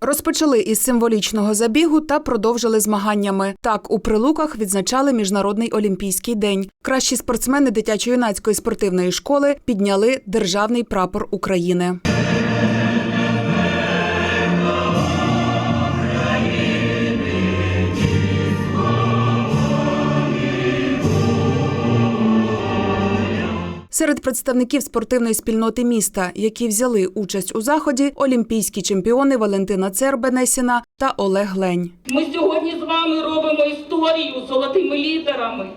Розпочали із символічного забігу та продовжили змаганнями. Так, у прилуках відзначали міжнародний олімпійський день. Кращі спортсмени дитячо-юнацької спортивної школи підняли державний прапор України. Серед представників спортивної спільноти міста, які взяли участь у заході, олімпійські чемпіони Валентина Цербенесіна та Олег Лень. Ми сьогодні з вами робимо історію золотими літерами.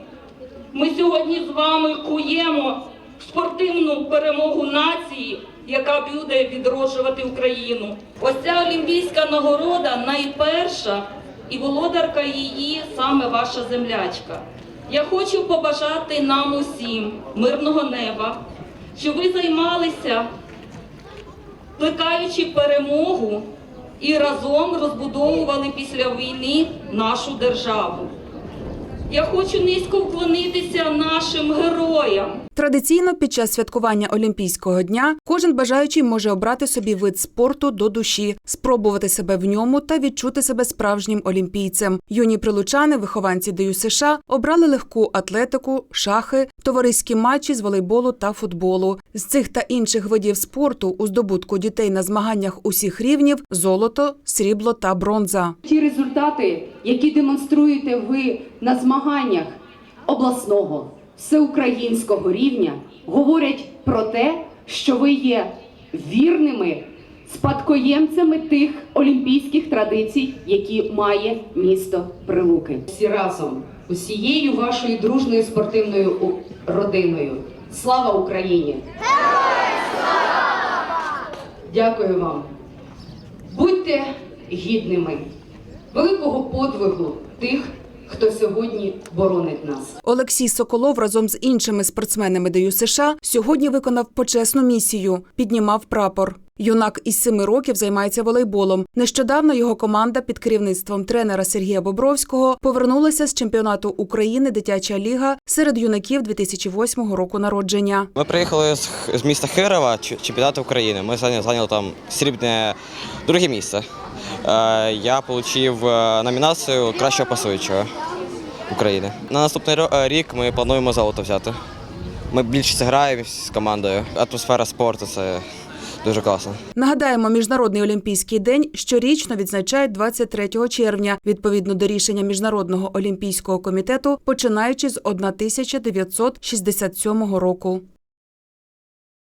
Ми сьогодні з вами куємо спортивну перемогу нації, яка буде відроджувати Україну. Ось ця олімпійська нагорода найперша, і володарка її саме ваша землячка. Я хочу побажати нам усім мирного неба, щоб ви займалися плекаючи перемогу і разом розбудовували після війни нашу державу. Я хочу низько вклонитися нашим героям. Традиційно під час святкування Олімпійського дня кожен бажаючий може обрати собі вид спорту до душі, спробувати себе в ньому та відчути себе справжнім олімпійцем. Юні прилучани, вихованці ДЮ США, обрали легку атлетику, шахи, товариські матчі з волейболу та футболу. З цих та інших видів спорту у здобутку дітей на змаганнях усіх рівнів золото, срібло та бронза. Ті результати, які демонструєте ви на змаганнях обласного, всеукраїнського рівня, говорять про те, що ви є вірними спадкоємцями тих олімпійських традицій, які має місто Прилуки. Всі разом, усією вашою дружною спортивною родиною. Слава Україні! Дякую вам. Будьте гідними великого подвигу тих, хто сьогодні боронить нас. Олексій Соколов разом з іншими спортсменами ДЮ США сьогодні виконав почесну місію, піднімав прапор. Юнак із семи років займається волейболом. Нещодавно його команда під керівництвом тренера Сергія Бобровського повернулася з чемпіонату України Дитяча ліга серед юнаків 2008 року народження. Ми приїхали з, міста Хирова, ч- чемпіонат України. Ми зайняли, там срібне друге місце. Е, я отримав номінацію кращого пасуючого України. На наступний е, рік ми плануємо золото взяти. Ми більше граємо з командою. Атмосфера спорту це дуже класно. Нагадаємо, міжнародний олімпійський день щорічно відзначають 23 червня, відповідно до рішення міжнародного олімпійського комітету, починаючи з 1967 року.